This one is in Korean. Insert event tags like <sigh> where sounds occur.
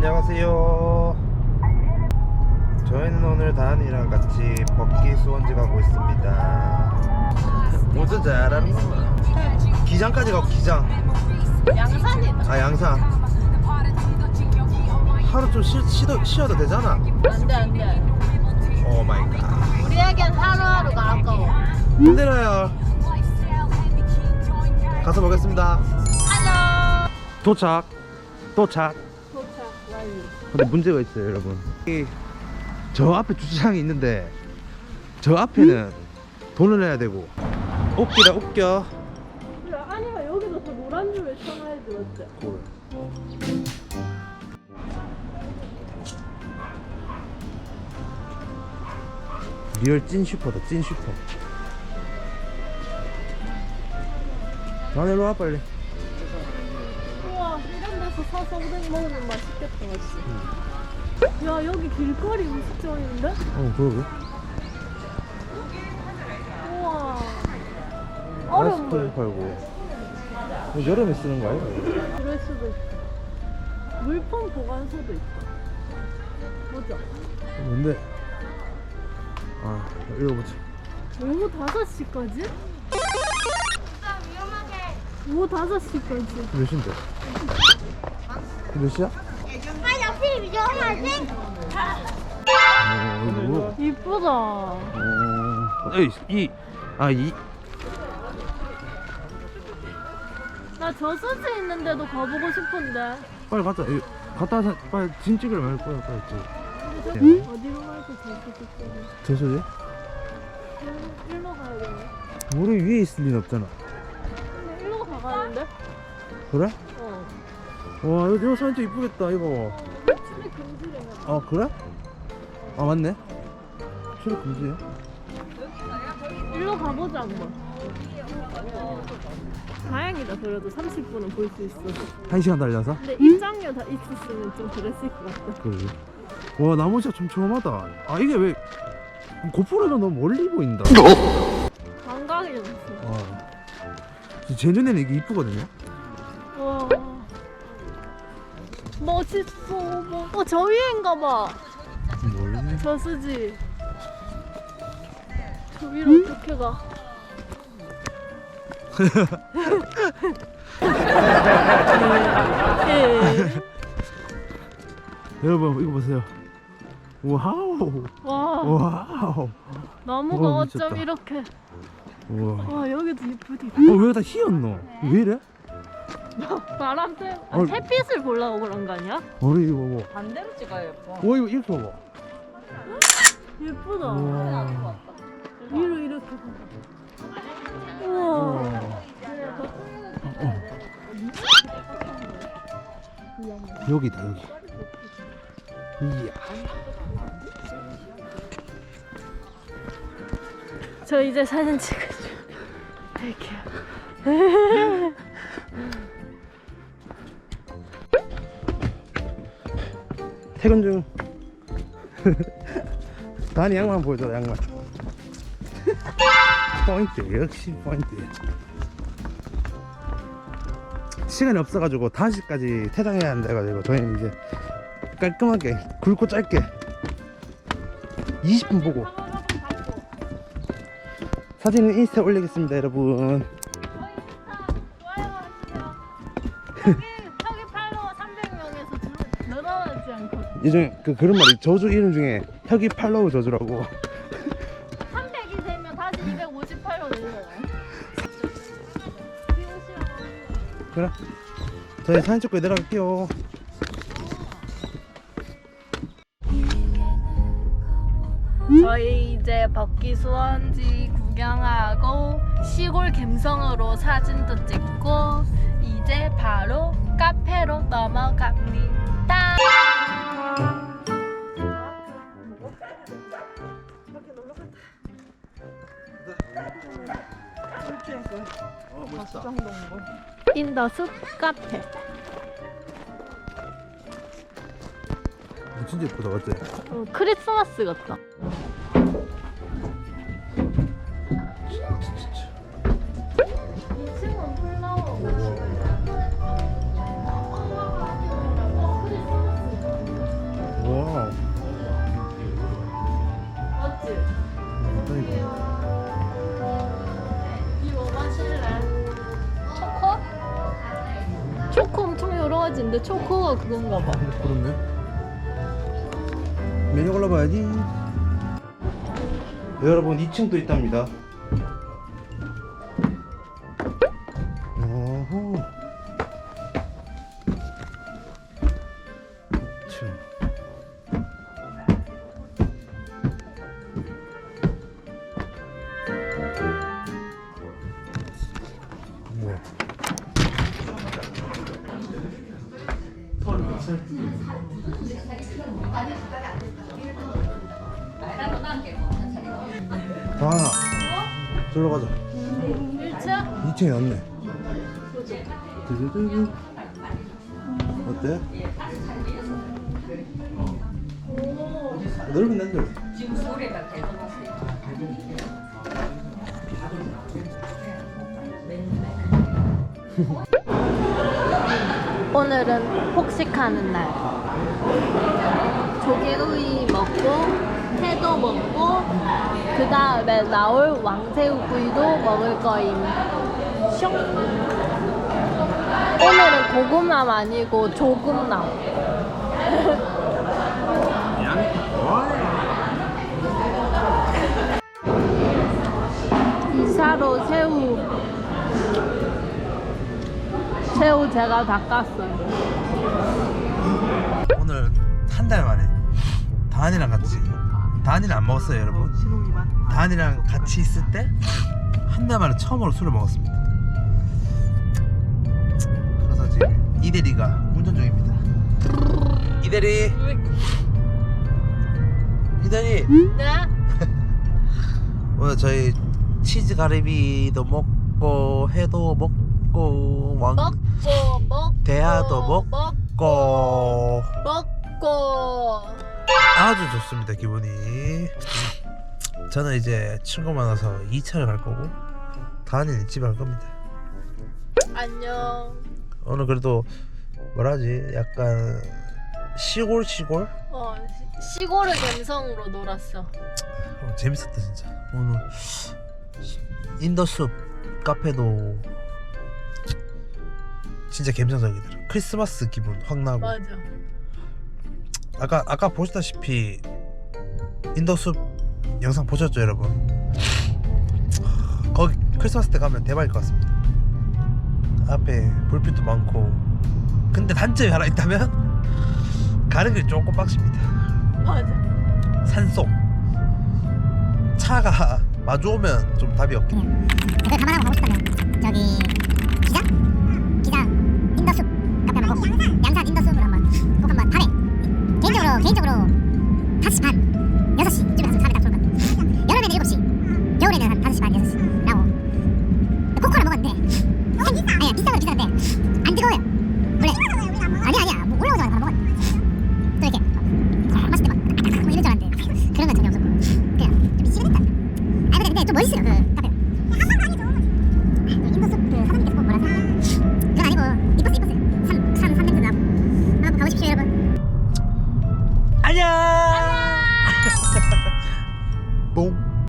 안녕하세요. 저희는 오늘 다은이랑 같이 법기 수원지 가고 있습니다. 뭐든 잘하는 거야. 기장까지 가고 기장. 양산이다. 아 양산. 하루 좀 쉬, 쉬도, 쉬어도 되잖아. 안돼 안돼. 오 마이 갓. 우리에겐 하루하루가 아까워. 힘들어요. 가서 보겠습니다. 안녕. 도착. 도착. 근데 문제가 있어요, 여러분. 이- 저 앞에 주차장이 있는데 저 앞에는 돈을 내야 되고 웃기다 웃겨. 그래 아니면 여기서 저 노란 줄을 쳐놔야지 어째? 리얼 찐 슈퍼다, 찐 슈퍼. 나내 일로 와 빨리. 데서 사서 오뎅 먹으면 맛있겠다? 야 여기 길거리 음식점인데? 어, 그러게. 우와. 아이스크림 얼음물. 팔고. 이거 여름에 쓰는 거 아니야? 그럴 수도 있어. 물품 보관소도 있다. 보자. 뭔데? 아, 읽어보자. 오후 5시까지? 오후 5시까지. 몇 시인데? 몇 시야? 어, 이거. 이쁘다. 어, 에이, 이, 아, 이, 나 저수지 있는데도 가보고 싶은데. 빨리 가자. 이, 갔다 와서 빨리 진 찍으려 말거야 빨리 찍. 어디로 갈까 저수지 쪽에. 일로, 일로 가야 되네. 우리 위에 있을 리는 없잖아. 근데 일로 가가는데? 그래? 어. 와, 이거, 이거 사진 좀 이쁘겠다, 이거. 어, 출입 금지래. 아, 그래? 아, 맞네. 출입 금지야? 일로 가보자 한번. 다행이다 그래도 30분은 볼 수 있어. 한 시간 달려서? 근데 입장료 다 있었으면 좀 그랬을 것 같다. 그러게. 와, 나무가 촘촘하다. 아, 이게 왜, 고프로가 너무 멀리 보인다. 감각이 없어. 아. 제 눈에는 이게 이쁘거든요? 와. 멋있어. 뭐. 어, 저 위에인가 봐. 멀리. 저수지. 저 위로 어떻게 가? 예. 여러분, 이거 보세요. 와우. 와, 와우. 나무가 와, 어쩜 미쳤다. 이렇게. 우와. 와, 여기도 이쁘디. 어, 왜 다 희었노? 왜 이래? 바람 때 아, 어. 햇빛을 보려고 그런 거 아니야? 어이, 이거 봐봐. 반대로 찍어야 예뻐. 와, 이거 이렇게 봐봐. 예쁘다. 우와. 위로 이렇게. 우와. 우와. 여기다, 여기. 이야. 저 이제 사진 찍어줘. 이렇게. <laughs> 퇴근 중. 단이 양말 보여줘, 양말. 포인트, 역시 포인트. 시간이 없어가지고 5시까지 퇴장해야 한다 해가지고 저희는 이제 깔끔하게 굵고 짧게 20분 보고 사진은 인스타에 올리겠습니다 여러분 <laughs> 요즘 그 그런 말이 저주 이름 중에 혁이 팔로우 저주라고 300이 되면 다시 258로 늘려요. 그래 저희 사진 찍고 내려갈게요 저희 이제 법기 수원지 구경하고 시골 감성으로 사진도 찍고 이제 바로 카페로 넘어갑니다. 어 멋있다 인더 숲 카페. 진짜 예쁘다 맞지? 어, 크리스마스 같다. 가지인데 초코가 그건가 봐. 그렇네. 메뉴 골라봐야지. 여러분 2층도 있답니다. 어허. 2층. 다하나 저로 가자 1층? 2층에 놨네 두두두두. 어때? 넓은 난들 오늘은 폭식하는 날. 조개구이 먹고 회도 먹고 그 다음에 나올 왕새우구이도 먹을 거임. 숑. 오늘은 고구마 아니고 조금남. 이사로 새우 새우 제가 닦았어요. 오늘 한 달 만에 다한이랑 같이 다한이는 안 먹었어요 여러분? 다한이랑 같이 있을 때한달 만에 처음으로 술을 먹었습니다. 그래서 지금 이대리가 운전 중입니다. 이대리! 이대리! 네? <laughs> 오늘 저희 치즈 가리비도 먹고 회도 먹고 왕 먹고 먹고 대하도 먹고 먹고 아주 좋습니다 기분이. 저는 이제 친구 만나서 2차를 갈 거고 다은이는 집에 갈 겁니다. 안녕. 오늘 그래도 뭐라지? 약간 시골 시골? 어 시- 시골의 감성으로 놀았어. 어, 재밌었다 진짜. 오늘 인더숲 카페도 진짜 감성적이더라. 크리스마스 기분 확 나고. 맞아. 아까 아까 보시다시피 인더숲 영상 보셨죠 여러분? 거기 크리스마스 때 가면 대박일 것 같습니다. 앞에 불빛도 많고 근데 단점이 하나 있다면 가는 길이 조금 빡십니다. 맞아. 산속 차가 마주오면 좀 답이 없긴. 그걸 감안하고 가고 싶다면 저기 기장? 기장 인더숲 카페 꼭 양산 개인적으로 개인적으로 5시 반 6시 쯤에 가서 가면 딱 좋을 것 같아요. 여름에는 7시 겨울에는 한 5시 반 6시 라고. 코코를 먹었는데 생, 아니야 비싼 건 비싼데 안 뜨거워요. 원래 아니야 아니야. 뭐 올라오자마자 바로 먹었는데 또 이렇게 막 마실 때막 뭐 이럴 줄 알았는데 그런 건 전혀 없었고. 그냥 미치겠다. 아 근데 근데 좀 멋있어요. 그